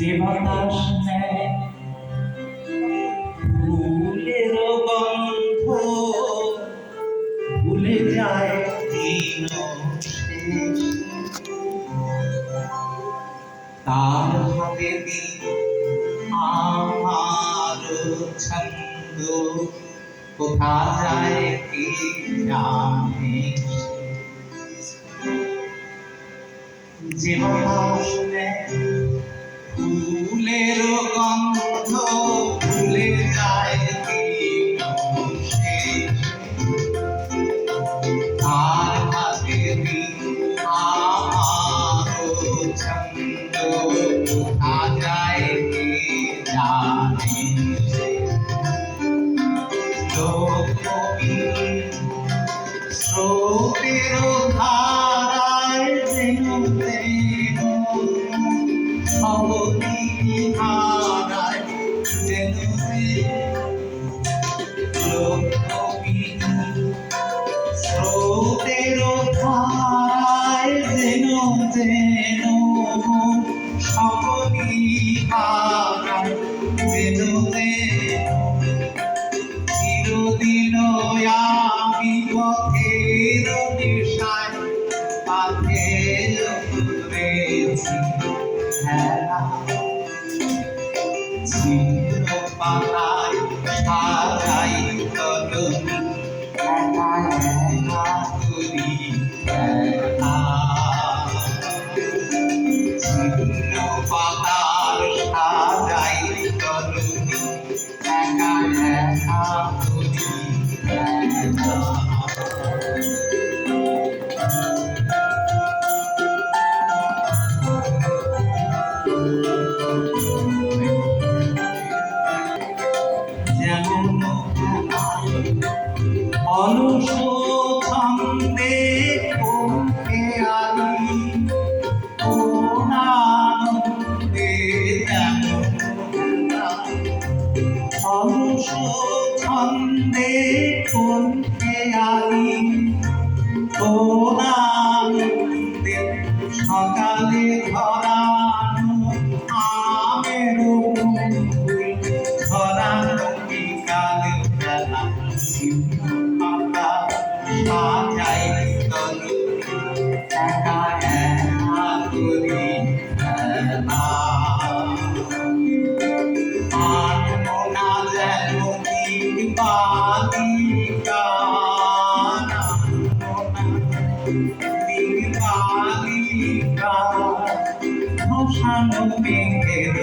যে বাতাস নেয়, ফুলের গন্ধ ভুলে যায় দিন। তার হাতে দিন আমার ছন্দ, কোথা যায় কি জানে যে বাতাস নেয় ফুলের গন্ধ ভুলে যায়। আর হাতে আমার ছন্দ কোথা স্রোতের চিরদিন আমি পথের নেশায় পাথে করেছি খেলা চির পাতায় ছন্দে কণ্ঠে আলি। কোন আনন্দে সকালে ধরানো আমের ধরানো বিকালে বেলা। সাজাই মশানো মেঘের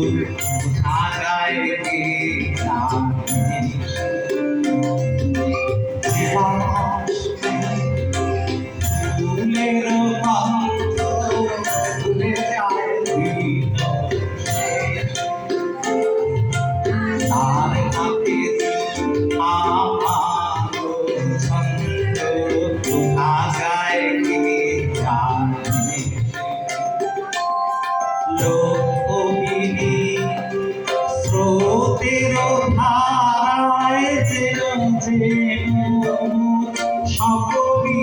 Oh, yeah. স্রোতের ধারায় যেন যেন সকলি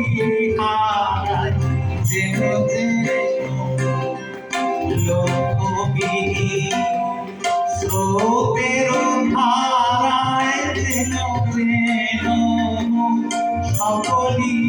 হারায় যেন যেন লোকবিনী স্রোতের ধারায় যেন যেন সকলি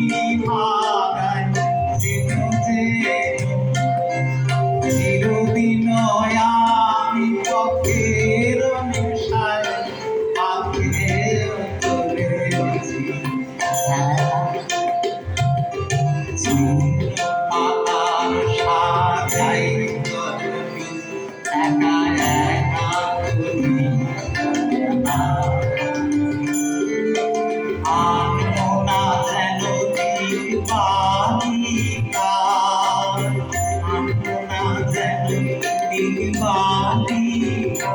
যাই তুমি একা একা তুমি আনমনা যেন দিবালিকা আনমনা যেন দিবালিকা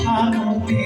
শান্তি